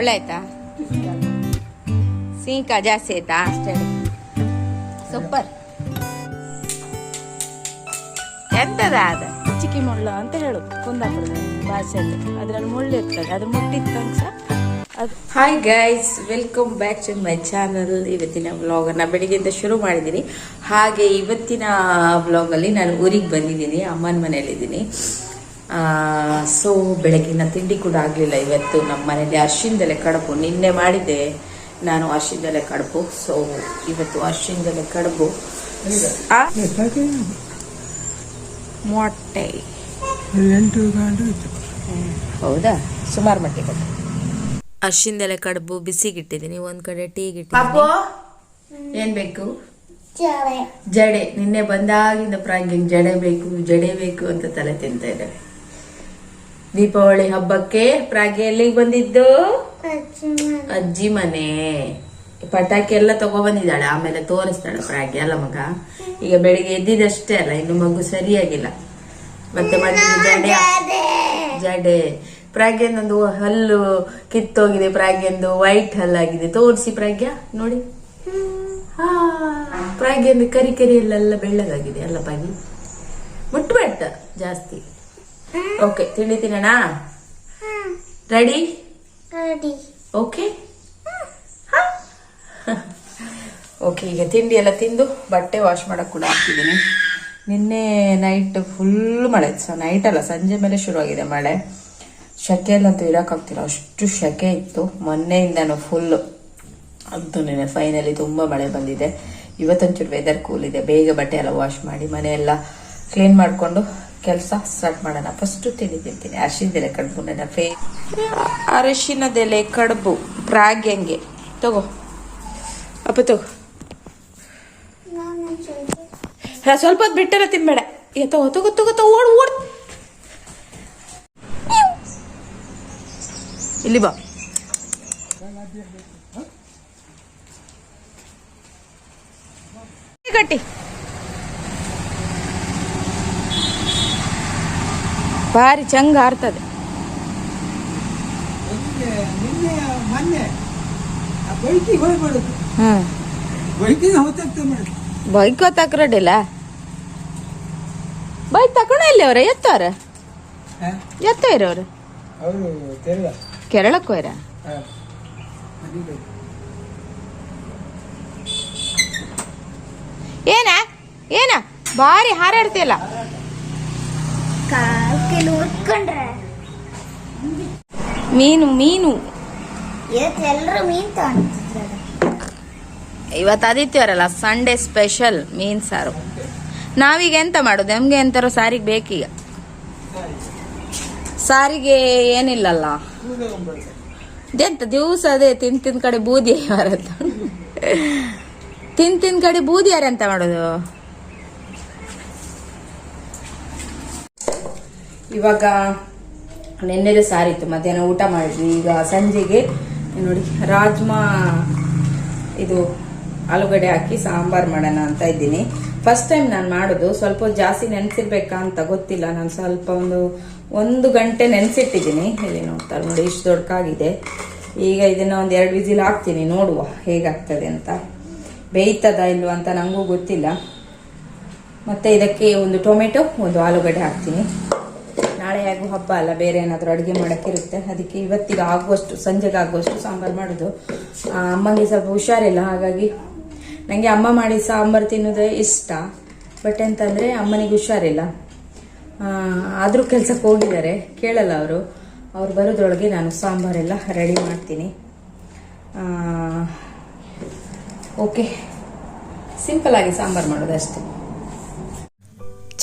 ಒಳ್ಳೆ ಆಯ್ತಾ ಸೀಂಕ ಜಾಸ್ತಿ ಆಯ್ತಾ? ಅಷ್ಟೇ. ಸೂಪರ್ ಎಂತದ ಅದ? ಚಿಕ್ಕಿ ಮುಳ್ಳ ಅಂತ ಹೇಳು ಕುಂದಾಪುರದ ಭಾಷೆಯಲ್ಲಿ. ಅದ್ರಲ್ಲಿ ಮುಳ್ಳು ಇರ್ತದೆ ಅದು ಮುಟ್ಟಿದ ತಕ್ಷಣ ಅದು hi guys welcome back to my channel ಇವತ್ತಿನ ವ್ಲಾಗನ್ನು ಬೆಳಿಗ್ಗೆಯಿಂದ ಶುರು ಮಾಡಿದ್ದೀನಿ. ಹಾಗೆ ಇವತ್ತಿನ ವ್ಲಾಗಲ್ಲಿ ನಾನು ಊರಿಗೆ ಬಂದಿದ್ದೀನಿ ಅಮ್ಮನ ಮನೆಯಲ್ಲಿದ್ದೀನಿ. ಸೊ ಬೆಳಗಿನ ತಿಂಡಿ ಕೂಡ ಆಗಲಿಲ್ಲ. ಇವತ್ತು ನಮ್ಮ ಮನೇಲಿ ಅರ್ಶಿಂದಲೆ ಕಡುಬು. ನಿನ್ನೆ ಮಾಡಿದ್ದೆ ನಾನು ಅರ್ಶಿಂದಲೆ ಕಡುಬು. ಸೊ ಇವತ್ತು ಅರ್ಶಿಂದಲೆ ಕಡುಬು? ಮೊಟ್ಟೆ. ಎಂಟು ಹೌದಾ? ಸುಮಾರು ಮಟ್ಟಿಗೆ ಅರ್ಶಿಂದಲೆ ಕಡುಬು ಬಿಸಿಗಿಟ್ಟಿದ್ದೀನಿ. ಒಂದ್ ಕಡೆ ಟೀಗಿಟ್ಟಿದ್ದೀನಿ ಏನು ಏನ್ ಬೇಕು? ಜಡೆ. ನಿನ್ನೆ ಬಂದಾಗಿಂದ ಪ್ರಾಂಗಿಂಗ್ ಜಡೆ ಬೇಕು ಜಡೆ ಬೇಕು ಅಂತ ತಲೆ ತಿಂತ ಇದ್ದಾಳೆ ದೀಪಾವಳಿ ಹಬ್ಬಕ್ಕೆ ಪ್ರಾಗಿ ಎಲ್ಲಿಗೆ ಬಂದಿದ್ದು? ಅಜ್ಜಿ ಮನೆ. ಪಟಾಕಿ ಎಲ್ಲ ತಗೊಬಂದಿದ್ದಾಳೆ ಆಮೇಲೆ ತೋರಿಸ್ತಾಳೆ ಪ್ರಾಗಿ ಅಲ್ಲ ಮಗ ಈಗ ಬೆಳಿಗ್ಗೆ ಎದ್ದಿದಷ್ಟೇ ಅಲ್ಲ ಇನ್ನು ಮಗು ಸರಿಯಾಗಿಲ್ಲ. ಮತ್ತೆ ಮತ್ತೆ ಜಡೆ. ಜಡೆ. ಪ್ರಾಗ್ಯಂದೊಂದು ಹಲ್ಲು ಕಿತ್ತೋಗಿದೆ ಪ್ರಾಗ್ಯಂದು ವೈಟ್ ಹಲ್ಲಾಗಿದೆ. ತೋರಿಸಿ ಪ್ರಾಗ್ಯ ನೋಡಿ. ಹಾ ಪ್ರಾಗ್ಯಂದು ಕರಿ ಕರಿ ಎಲ್ಲ ಬೆಳ್ಳಗಾಗಿದೆ ಅಲ್ಲ ಪಾಗಿ ಮುಟ್ಬೇಡ ಜಾಸ್ತಿ. ಓಕೆ ತಿಂಡಿ ತಿನ್ನೋಣ? ರೆಡಿ ಓಕೆ ಓಕೆ ಈಗ ತಿಂಡಿ ಎಲ್ಲ ತಿಂದು ಬಟ್ಟೆ ವಾಶ್ ಮಾಡೋಕೆ ಕೂಡ ಹಾಕಿದ್ದೀನಿ ನಿನ್ನೆ ನೈಟ್ ಫುಲ್ ಮಳೆ ಸೊ ನೈಟ್ ಅಲ್ಲ ಸಂಜೆ ಮೇಲೆ ಶುರುವಾಗಿದೆ ಮಳೆ. ಶೆಕೆಯಲ್ಲಂತೂ ಇರೋಕ್ಕಾಗ್ತಿಲ್ಲ ಅಷ್ಟು ಶೆಕೆ ಇತ್ತು. ಮೊನ್ನೆಯಿಂದನೂ ಫುಲ್ಲು ಅಂತೂ ನೆನೆ ಫೈನಲಿ ತುಂಬ ಮಳೆ ಬಂದಿದೆ. ಇವತ್ತೊಂಚೂರು ವೆದರ್ ಕೂಲ್ ಇದೆ. ಬೇಗ ಬಟ್ಟೆ ಎಲ್ಲ ವಾಶ್ ಮಾಡಿ ಮನೆಯೆಲ್ಲ ಕ್ಲೀನ್ ಮಾಡಿಕೊಂಡು ಕೆಲಸ ಸ್ಟಾರ್ಟ್ ಮಾಡೋಣ. ಫಸ್ಟು ತಿಂಡಿ ತಿಂತೀನಿ. ಅರಿಶಿನದೆಲೆ ಕಡುಬು, ನನ್ನ ಫೇ ಅರಿಶಿನದೆಲೆ ಕಡುಬು. ಪ್ರಾಗ್ಯಂಗೆ ತಗೋ. ಅಪ್ಪ, ತಗೋ. ಸ್ವಲ್ಪ ಹೊತ್ತು ಬಿಟ್ಟರೆ ತಿನ್ಬೇಡ. ಏ ತಗೋ ತಗೋ ತಗೋ ತಗೋ, ಓಡ್ ಓಡ್. ಇಲ್ಲಿ ಬಾ. ಕಟ್ಟಿ ಭಾರಿ ಚಂಗ ಹಾರ್ತದೆ ನಿನ್ನೆ ನಿನ್ನೆ ಮೊನ್ನೆ ಆ ಬೈಕಿಗೆ ಹೋಗ್ಬಿಡುದು ಹ್ಮ್ ಬೈಕಿಗೆ ಚಂಗ ಆರ್ತದೆ. ಬೈಕ್ ತಕ್ರಡಿಲ್ಲ ಬೈಕ್ ತಕೊಂಡ ಇಲ್ಲಿ ಅವ್ರ? ಎತ್ತವ್ರ ಎತ್ತ ಇರೋರು? ಕೇರಳಕ್ಕೆ ಹೋಯ್ರ? ಏನ? ಏನ? ಭಾರಿ ಹಾರಾಡ್ತಿಯಲ್ಲ ಮೀನು ಮೀನು. ಎಲ್ಲರೂ ಮೀನ್ ಇವತ್ತು ಆದಿತ್ಯವಾರಲ್ಲ ಸಂಡೇ ಸ್ಪೆಷಲ್ ಮೀನ್ ಸಾರು. ನಾವೀಗ ಎಂತ ಮಾಡೋದು? ನಮ್ಗೆ ಎಂತಾರೋ ಸಾರಿಗೆ ಬೇಕೀಗ. ಸಾರಿಗೆ ಏನಿಲ್ಲಲ್ಲ. ಎಂತ ದಿವಸ ಅದೇ ತಿನ್ ಕಡೆ ಬೂದಿ ಯಾರಂತ ತಿನ್ ತಿನ್ ಕಡೆ ಬೂದಿ ಯಾರಂತ ಮಾಡೋದು? ಇವಾಗ ನೆನ್ನೆದು ಸಾರಿತ್ತು. ಮಧ್ಯಾಹ್ನ ಊಟ ಮಾಡಿದ್ವಿ. ಈಗ ಸಂಜೆಗೆ ನೋಡಿ, ರಾಜ್ಮಾ ಇದು ಆಲೂಗಡ್ಡೆ ಹಾಕಿ ಸಾಂಬಾರ್ ಮಾಡೋಣ ಅಂತ ಇದ್ದೀನಿ. ಫಸ್ಟ್ ಟೈಮ್ ನಾನು ಮಾಡೋದು. ಸ್ವಲ್ಪ ಜಾಸ್ತಿ ನೆನೆಸಿರ್ಬೇಕಾ ಅಂತ ಗೊತ್ತಿಲ್ಲ. ನಾನು ಸ್ವಲ್ಪ ಒಂದು ಒಂದು ಗಂಟೆ ನೆನೆಸಿಟ್ಟಿದ್ದೀನಿ. ಇಲ್ಲಿ ನೋಡ್ತಾರೆ ನೋಡಿ, ಇಷ್ಟು ದೊಡ್ಡಕಾಗಿದೆ ಈಗ ಇದನ್ನು ಒಂದು ಎರಡು ವಿಸಿಲ್ ಹಾಕ್ತೀನಿ. ನೋಡುವ ಹೇಗಾಗ್ತದೆ ಅಂತ. ಬೇಯ್ತದ ಇಲ್ವಾ ಅಂತ ನನಗೂ ಗೊತ್ತಿಲ್ಲ. ಮತ್ತೆ ಇದಕ್ಕೆ ಒಂದು ಟೊಮೆಟೊ, ಒಂದು ಆಲೂಗಡ್ಡೆ ಹಾಕ್ತೀನಿ. ಆಗೋ ಹಬ್ಬ ಅಲ್ಲ, ಬೇರೆ ಏನಾದರೂ ಅಡುಗೆ ಮಾಡೋಕ್ಕಿರುತ್ತೆ? ಅದಕ್ಕೆ ಇವತ್ತಿಗೆ ಆಗುವಷ್ಟು, ಸಂಜೆಗೆ ಆಗುವಷ್ಟು ಸಾಂಬಾರು ಮಾಡೋದು. ಅಮ್ಮನಿಗೆ ಸ್ವಲ್ಪ ಹುಷಾರಿಲ್ಲ, ಹಾಗಾಗಿ ನನಗೆ ಅಮ್ಮ ಮಾಡಿ ಸಾಂಬಾರು ತಿನ್ನೋದೇ ಇಷ್ಟ. ಬಟ್ ಎಂತಂದರೆ ಅಮ್ಮನಿಗೆ ಹುಷಾರಿಲ್ಲ. ಆದರೂ ಕೆಲಸಕ್ಕೆ ಹೋಗಿದ್ದಾರೆ. ಕೇಳಲ್ಲ ಅವರು. ಅವ್ರು ಬರೋದ್ರೊಳಗೆ ನಾನು ಸಾಂಬಾರೆಲ್ಲ ರೆಡಿ ಮಾಡ್ತೀನಿ. ಓಕೆ ಸಿಂಪಲ್ ಆಗಿ ಸಾಂಬಾರು ಮಾಡೋದು ಅಷ್ಟೇ.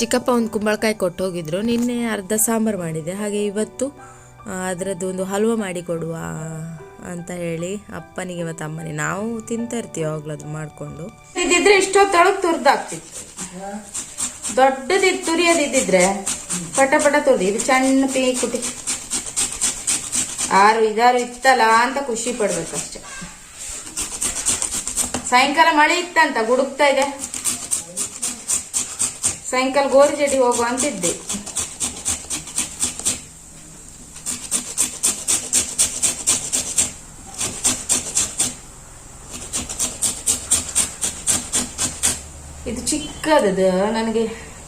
ಚಿಕ್ಕಪ್ಪ ಒಂದು ಕುಂಬಳಕಾಯಿ ಕೊಟ್ಟು ಹೋಗಿದ್ರು ನಿನ್ನೆ ಅರ್ಧ ಸಾಂಬಾರು ಮಾಡಿದೆ. ಹಾಗೆ ಇವತ್ತು ಅದರದ್ದು ಒಂದು ಹಲ್ವ ಮಾಡಿ ಕೊಡುವ ಅಂತ ಹೇಳಿ ಅಪ್ಪನಿಗೆ ಮತ್ತು ಅಮ್ಮನಿಗೆ. ನಾವು ತಿಂತಾ ಇರ್ತೀವಿ ಯಾವಾಗಲೂ ಅದು ಮಾಡಿಕೊಂಡು. ಇದ್ದಿದ್ರೆ ಇಷ್ಟೊತ್ತೊಳಗೆ ತುರ್ದಾಗ್ತಿತ್ತು. ದೊಡ್ಡದಿದ್ದು ತುರಿಯೋದಿದ್ದಿದ್ರೆ ಪಟ ಪಟ ತುರ್ದು. ಇದು ಸಣ್ಣ ಪೀ ಕುಟಿ ಆರು ಇದಾರು ಇತ್ತಲ್ಲ ಅಂತ ಖುಷಿ ಪಡ್ಬೇಕಷ್ಟೆ. ಸಾಯಂಕಾಲ ಮಳೆ ಇತ್ತಂತ, ಗುಡುಕ್ತಾ ಇದೆ. ಸಾಯಂಕಾಲ ಗೋರಿ ಚಡಿ ಹೋಗುವ ಅಂತಿದ್ದೆ. ಇದು ಚಿಕ್ಕದದು, ನನಗೆ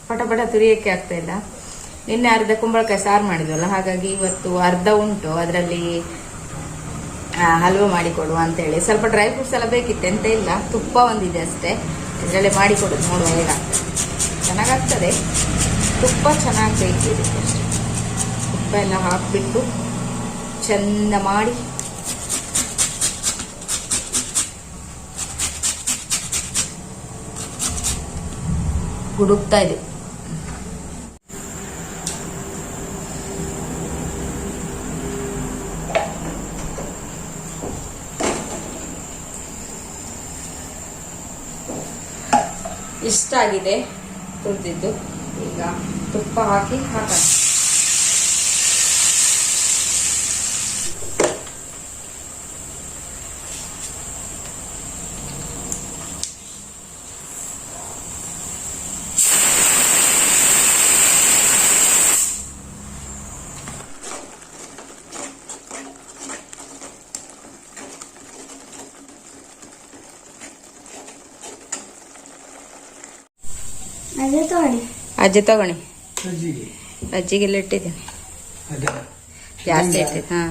ಪಟ ಪಟ ತುರಿಯೋಕ್ಕೆ ಆಗ್ತಾ ಇಲ್ಲ. ನಿನ್ನೆ ಅರ್ಧ ಕುಂಬಳಕಾಯಿ ಸಾರು ಮಾಡಿದ್ವಲ್ಲ, ಹಾಗಾಗಿ ಇವತ್ತು ಅರ್ಧ ಉಂಟು, ಅದರಲ್ಲಿ ಹಲ್ವ ಮಾಡಿಕೊಡುವ ಅಂತೇಳಿ. ಸ್ವಲ್ಪ ಡ್ರೈ ಫ್ರೂಟ್ಸ್ ಎಲ್ಲ ಬೇಕಿತ್ತು, ಎಂತ ಇಲ್ಲ, ತುಪ್ಪ ಒಂದಿದೆ ಅಷ್ಟೇ. ಅದರಲ್ಲೇ ಮಾಡಿಕೊಡೋದು, ನೋಡುವ ಹೇಗಾಗ್ತದೆ. ಚೆನ್ನಾಗಾಗ್ತದೆ. ತುಪ್ಪ ಚೆನ್ನಾಗಿ ಬೇಕಿದೆ ಅಷ್ಟೇ. ತುಪ್ಪ ಎಲ್ಲ ಹಾಕಿಬಿಟ್ಟು ಚೆಂದ ಮಾಡಿ. ಹುಡುಕ್ತಾ ಇದೆ. ಇಷ್ಟ ಆಗಿದೆ. ತುರಿದಿದ್ದು ಈಗ ತುಪ್ಪ ಹಾಕಿ ಹಾಕೋಣ. ಅಜ್ಜಿ ತಗೊಳ್ಳಿ. ಸಜ್ಜಿಗೆ ಅಜ್ಜಿಗೆಲ್ಲ ಇಟ್ಟಿದ್ದೀನಿ ಜಾಸ್ತಿ ಇಟ್ಟಿದ್ದೆ ಹಾ.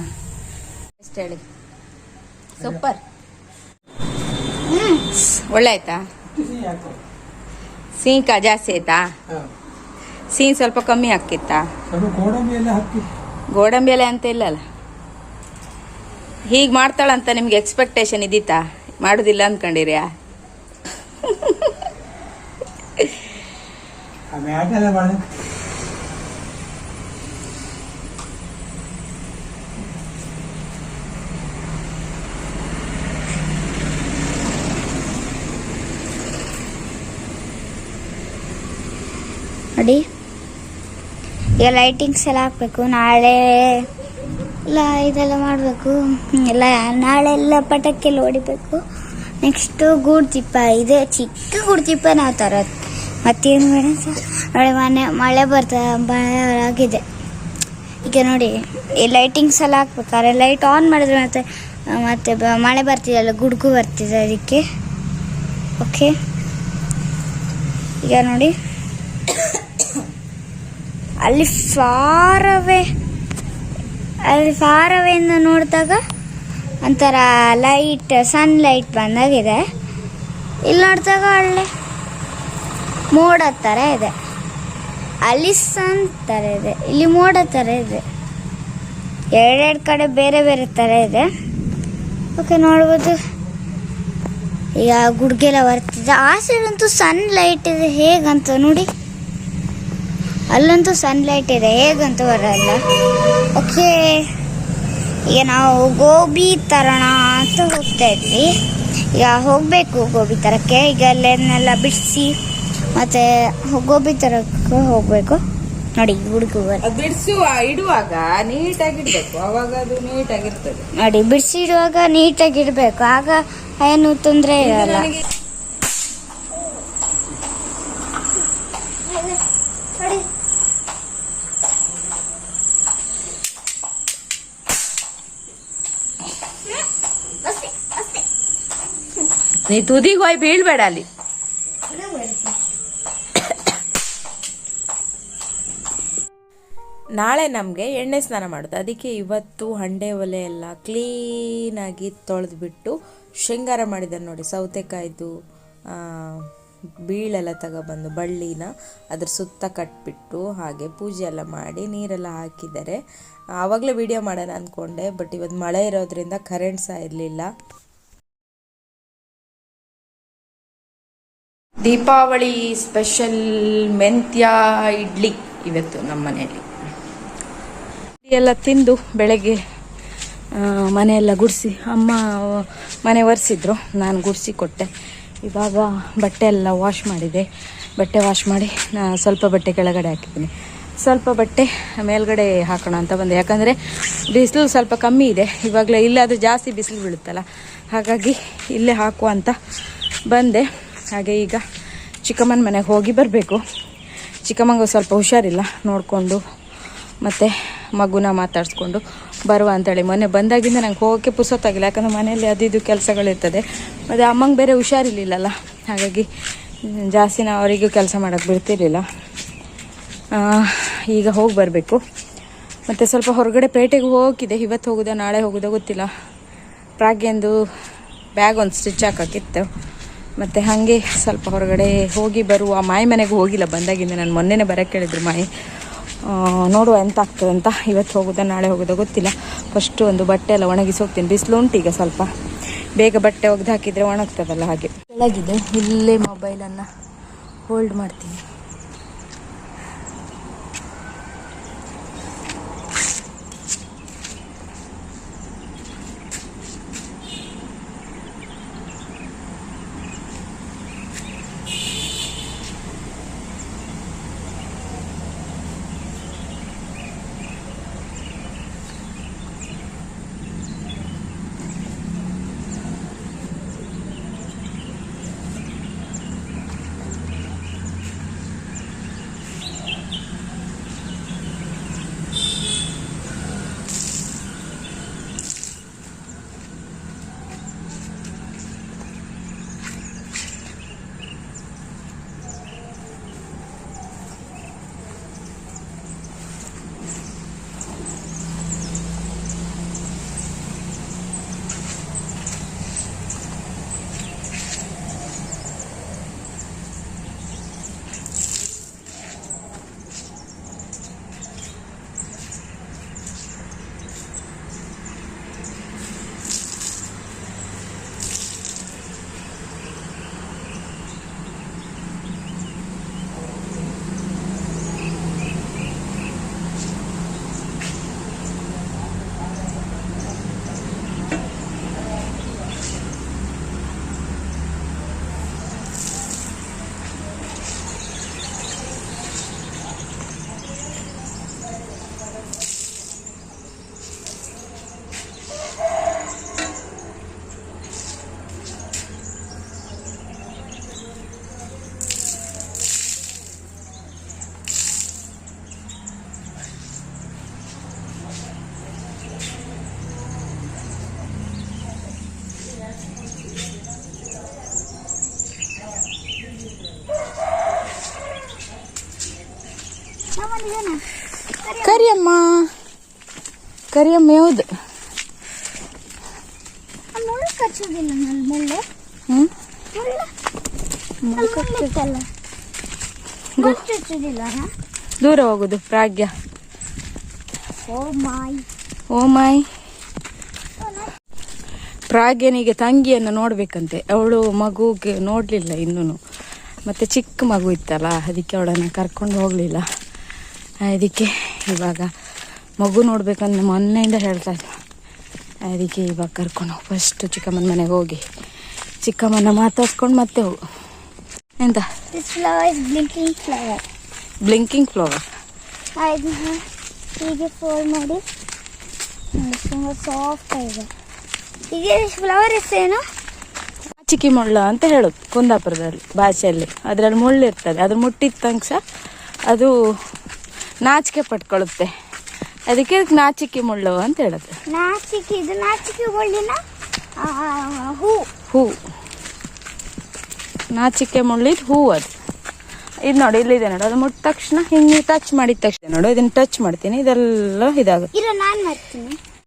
ಎಷ್ಟು ಹೇಳಿ. ಸೂಪರ್ ಒಳ್ಳೆ ಆಯ್ತಾ? ಸಿಂಕ ಜಾಸ್ತಿ ಆಯ್ತಾ? ಸೀನ್ ಸಿಹಿ ಸ್ವಲ್ಪ ಕಮ್ಮಿ ಹಾಕಿತ್ತ? ಸ್ವಲ್ಪ ಗೋಡಂಬಿ ಎಲ್ಲ ಹಾಕಿ. ಗೋಡಂಬಿ ಎಲೆ ಅಂತ ಇಲ್ಲಲ್ಲ ಹೀಗೆ ಮಾಡ್ತಾಳಂತ ನಿಮ್ಗೆ ಎಕ್ಸ್ಪೆಕ್ಟೇಷನ್ ಇದ್ದೀತಾ ಮಾಡುದಿಲ್ಲ ಅಂದ್ಕೊಂಡಿರ್ಯಾ ಆ ನೋಡಿ. ಈಗ ಲೈಟಿಂಗ್ಸ್ ಎಲ್ಲ ಹಾಕ್ಬೇಕು. ನಾಳೆ ಎಲ್ಲ ಇದೆಲ್ಲ ಮಾಡಬೇಕು. ಎಲ್ಲ ನಾಳೆ ಎಲ್ಲ ಪಟಾಕಿ ಎಲ್ಲ ಹೊಡಿಬೇಕು ನೆಕ್ಸ್ಟು ಗೂಡ್ತಿಪ್ಪ ಇದೆ ಚಿಕ್ಕ ಗೂಡ್ತಿಪ್ಪ ನಾವು ತರೋದು ಮತ್ತೇನು ಮಾಡಿ ನೋಡಿ ಮನೆ, ಮಳೆ ಬರ್ತಾ ಮಳೆ ಆಗಿದೆ ಈಗ ನೋಡಿ, ಈ ಲೈಟಿಂಗ್ಸ್ ಎಲ್ಲ ಹಾಕ್ಬೇಕಾದ್ರೆ ಲೈಟ್ ಆನ್ ಮಾಡಿದ್ರೆ ಮತ್ತೆ ಮತ್ತೆ ಮಳೆ ಬರ್ತಿದೆಯಲ್ಲ, ಗುಡುಗು ಬರ್ತಿದೆ ಅದಕ್ಕೆ. ಓಕೆ ಈಗ ನೋಡಿ. ಅಲ್ಲಿ ಫಾರವೇ, ಅಲ್ಲಿ ಫಾರ್ ಇಂದ ನೋಡಿದಾಗ ಒಂಥರ ಲೈಟ್ ಸನ್ ಲೈಟ್ ಬಂದಾಗಿದೆ. ಇಲ್ಲಿ ನೋಡಿದಾಗ ಒಳ್ಳೆ ಮೋಡ ಥರ ಇದೆ. ಅಲ್ಲಿ ಸನ್ ಥರ ಇದೆ. ಇಲ್ಲಿ ಮೋಡ ಥರ ಇದೆ. ಎರಡೆರಡು ಕಡೆ ಬೇರೆ ಬೇರೆ ಥರ ಇದೆ. ಓಕೆ ನೋಡ್ಬೋದು. ಈಗ ಗುಡ್ಗೆಲ್ಲ ಬರ್ತಿದೆ. ಆ ಸೈಡಂತೂ ಸನ್ ಲೈಟ್ ಇದೆ. ಹೇಗಂತ ನೋಡಿ. ಅಲ್ಲಂತೂ ಸನ್ಲೈಟ್ ಇದೆ. ಹೇಗಂತ ಬರಲ್ಲ. ಓಕೆ ಈಗ ನಾವು ಗೋಬಿ ತರೋಣ ಅಂತ ಹೋಗ್ತಾ ಇದ್ವಿ. ಈಗ ಹೋಗಬೇಕು ಗೋಬಿ ತರಕ್ಕೆ. ಈಗ ಅಲ್ಲೇನೆಲ್ಲ ಬಿಡಿಸಿ. ಮತ್ತೆ ಗೋಬಿ ತರಕ್ಕೆ ಹೋಗಬೇಕು. ನೋಡಿ ಹುಡುಗ ಅದು ಬಿಡಿಸುವ ಇಡುವಾಗ ನೀಟಾಗಿ ಇಡಬೇಕು ಅವಾಗ ಅದು ನೀಟಾಗಿರ್ತದೆ. ನೋಡಿ ಬಿಡಿಸಿಡುವಾಗ ನೀಟಾಗಿ ಇಡಬೇಕು ಆಗ ಏನು ತೊಂದರೆ ಇರಲ್ಲ. ನೀ ತುದಿಗೆ ಹೋಯ್ ಬೀಳ್ಬೇಡ ಅಲ್ಲಿ. ನಾಳೆ ನಮಗೆ ಎಣ್ಣೆ ಸ್ನಾನ ಮಾಡೋದು. ಅದಕ್ಕೆ ಇವತ್ತು ಹಂಡೆ ಒಲೆ ಎಲ್ಲ ಕ್ಲೀನಾಗಿ ತೊಳೆದ್ಬಿಟ್ಟು ಶೃಂಗಾರ ಮಾಡಿದ್ದಾರೆ ನೋಡಿ, ಸೌತೆಕಾಯ್ದು ಬೀಳೆಲ್ಲ ತಗೊಬಂದು ಬಳ್ಳಿನ ಅದ್ರ ಸುತ್ತ ಕಟ್ಬಿಟ್ಟು ಹಾಗೆ ಪೂಜೆ ಎಲ್ಲ ಮಾಡಿ ನೀರೆಲ್ಲ ಹಾಕಿದ್ದಾರೆ. ಆವಾಗಲೇ ವಿಡಿಯೋ ಮಾಡೋಣ ಅಂದ್ಕೊಂಡೆ ಬಟ್ ಇವತ್ತು ಮಳೆ ಇರೋದ್ರಿಂದ ಕರೆಂಟ್ ಸಹ ಇರಲಿಲ್ಲ. ದೀಪಾವಳಿ ಸ್ಪೆಷಲ್ ಮೆಂತ್ಯ, ಇಡ್ಲಿ ಇವತ್ತು ನಮ್ಮ ಮನೆಯಲ್ಲಿ ಎಲ್ಲ ತಿಂದು ಬೆಳಗ್ಗೆ ಮನೆಯೆಲ್ಲ ಗುಡಿಸಿ, ಅಮ್ಮ, ಮನೆ ಒರೆಸಿದ್ರು. ನಾನು ಗುಡಿಸಿ ಕೊಟ್ಟೆ. ಇವಾಗ ಬಟ್ಟೆ ಎಲ್ಲ ವಾಶ್ ಮಾಡಿದೆ. ಬಟ್ಟೆ ವಾಶ್ ಮಾಡಿ ನಾನು ಸ್ವಲ್ಪ ಬಟ್ಟೆ ಕೆಳಗಡೆ ಹಾಕಿದ್ದೀನಿ. ಸ್ವಲ್ಪ ಬಟ್ಟೆ ಮೇಲ್ಗಡೆ ಹಾಕೋಣ ಅಂತ ಬಂದೆ. ಯಾಕಂದರೆ ಬಿಸಿಲು ಸ್ವಲ್ಪ ಕಮ್ಮಿ ಇದೆ. ಇವಾಗಲೇ ಇಲ್ಲಾದರೂ ಜಾಸ್ತಿ ಬಿಸಿಲು ಬೀಳುತ್ತಲ್ಲ. ಹಾಗಾಗಿ ಇಲ್ಲೇ ಹಾಕುವ ಅಂತ ಬಂದೆ. ಹಾಗೆ ಈಗ ಚಿಕ್ಕಮ್ಮನ ಮನೆಗೆ ಹೋಗಿ ಬರಬೇಕು. ಚಿಕ್ಕಮ್ಮಂಗೆ ಸ್ವಲ್ಪ ಹುಷಾರಿಲ್ಲ. ನೋಡಿಕೊಂಡು ಮತ್ತು ಮಗುನ ಮಾತಾಡಿಸ್ಕೊಂಡು ಬರುವ ಅಂತೇಳಿ. ಮೊನ್ನೆ ಬಂದಾಗಿಂದ ನಂಗೆ ಹೋಗೋಕ್ಕೆ ಪುರ್ಸೊತ್ತಾಗಿಲ್ಲ ಯಾಕಂದರೆ ಮನೆಯಲ್ಲಿ ಅದು ಇದು ಕೆಲಸಗಳಿರ್ತದೆ. ಮತ್ತು ಅಮ್ಮಂಗೆ ಬೇರೆ ಹುಷಾರಿರ್ಲಿಲ್ಲಲ್ಲ. ಹಾಗಾಗಿ ಜಾಸ್ತಿ ನಾವು ಅವರಿಗೂ ಕೆಲಸ ಮಾಡೋಕ್ಕೆ ಬಿಡ್ತಿರ್ಲಿಲ್ಲ. ಈಗ ಹೋಗಿ ಬರಬೇಕು. ಮತ್ತು ಸ್ವಲ್ಪ ಹೊರಗಡೆ ಪೇಟೆಗೆ ಹೋಗಿದೆ ಇವತ್ತು ಹೋಗೋದಾ, ನಾಳೆ ಹೋಗುದಾ ಗೊತ್ತಿಲ್ಲ. ಪ್ರಾಗ್ಯಂದು ಬ್ಯಾಗ್ ಒಂದು ಸ್ಟಿಚ್ ಹಾಕೋಕ್ಕಿತ್ತು. ಮತ್ತು ಹಾಗೆ ಸ್ವಲ್ಪ ಹೊರಗಡೆ ಹೋಗಿ ಬರುವ. ಮಾಯಿ ಮನೆಗೆ ಹೋಗಿಲ್ಲ ಬಂದಾಗಿಂದ. ನಾನು ಮೊನ್ನೆನೇ ಬರೋಕ್ಕೆ ಹೇಳಿದ್ರು ಮಾಯಿ. ನೋಡುವ ಎಂತ ಆಗ್ತದೆ ಅಂತ. ಇವತ್ತು ಹೋಗುದಾ, ನಾಳೆ ಹೋಗುದಾ ಗೊತ್ತಿಲ್ಲ. ಫಸ್ಟು ಒಂದು ಬಟ್ಟೆ ಎಲ್ಲ ಒಣಗಿಸಿ ಹೋಗ್ತೀನಿ. ಬಿಸಿಲು ಉಂಟು ಈಗ ಸ್ವಲ್ಪ. ಬೇಗ ಬಟ್ಟೆ ಒಗ್ದು ಹಾಕಿದರೆ ಒಣಗ್ತದಲ್ಲ ಹಾಗೆ. ಕೆಳಗಿದೆ. ಇಲ್ಲೇ ಮೊಬೈಲನ್ನು ಹೋಲ್ಡ್ ಮಾಡ್ತೀನಿ. ಕರಿಯಮ್ಮ. ಕರಿಯಮ್ಮ ಯಾವ್ದು? ಮುಳ್ಳು ಕಚ್ಚೋದಿಲ್ಲ ನನ್ನ ಮುಳ್ಳು. ಹ್ಞೂ ಮುಳ್ಳು ದೂರ ಹೋಗುದು Pragya oh my. Oh my. ಪ್ರಾಗ್ಯನಿಗೆ ತಂಗಿಯನ್ನು ನೋಡ್ಬೇಕಂತೆ. ಅವಳು ಮಗುಗೆ ನೋಡಲಿಲ್ಲ ಇನ್ನೂ ಮತ್ತೆ ಚಿಕ್ಕ ಮಗು ಇತ್ತಲ್ಲ ಅದಕ್ಕೆ ಅವಳನ್ನು ಕರ್ಕೊಂಡು ಹೋಗಲಿಲ್ಲ. ಅದಕ್ಕೆ ಇವಾಗ ಮಗು ನೋಡ್ಬೇಕಂತ ಮೊನ್ನೆಯಿಂದ ಹೇಳ್ತಾ ಇದ್ದ ಅದಕ್ಕೆ ಇವಾಗ ಕರ್ಕೊಂಡು ಹೋಗಿ ಫಸ್ಟ್ ಚಿಕ್ಕಮ್ಮನ ಮನೆಗೆ ಹೋಗಿ ಚಿಕ್ಕಮ್ಮನ ಮಾತಾಡ್ಸ್ಕೊಂಡು ಮತ್ತೆ ಹೋಗು. ಎಂತ? ಬ್ಲಿಂಕಿಂಗ್ ಫ್ಲವರ್ ಬ್ಲಿಂಕಿಂಗ್ ಫ್ಲವರ್ ಹೀಗೆ ಫೋಲ್ಡ್ ಮಾಡಿ ತುಂಬ ಸಾಫ್ಟ್ ಆಗಿದೆ. ಹೀಗೆ ಫ್ಲವರ್ ಹೆಸರೇನು ಚಿಕ್ಕಿ ಮುಳ್ಳ ಅಂತ ಹೇಳೋದು ಕುಂದಾಪುರದಲ್ಲಿ ಭಾಷೆಯಲ್ಲಿ. ಅದರಲ್ಲಿ ಮುಳ್ಳು ಇರ್ತದೆ. ಅದು ಮುಟ್ಟಿದ ತನಕ ಅದು ನಾಚಿಕೆ ಪಟ್ಕೊಳ್ಳುತ್ತೆ ಅದಕ್ಕೆ ನಾಚಿಕೆ ಮುಳ್ಳು ಅಂತ ಹೇಳೋದು. ನಾಚಿಕೆ ಇದು ನಾಚಿಕೆ ಮುಳ್ಳಿನ ಹೂ. ಹೂ. ನಾಚಿಕೆ ಮುಳ್ಳಿದ ಹೂ ಅದು. ಇದು ನೋಡಿ ಇಲ್ಲಿದೆ ನೋಡು ಅದು ಮುಟ್ಟ ತಕ್ಷಣ ಹಿಂಗೆ ಟಚ್ ಮಾಡಿದ ತಕ್ಷಣ. ನೋಡು ಇದನ್ನ ಟಚ್ ಮಾಡ್ತೀನಿ ಇದೆಲ್ಲ ಇದಾಗುತ್ತೆ. ನಾನು ಮಾಡ್ತೀನಿ.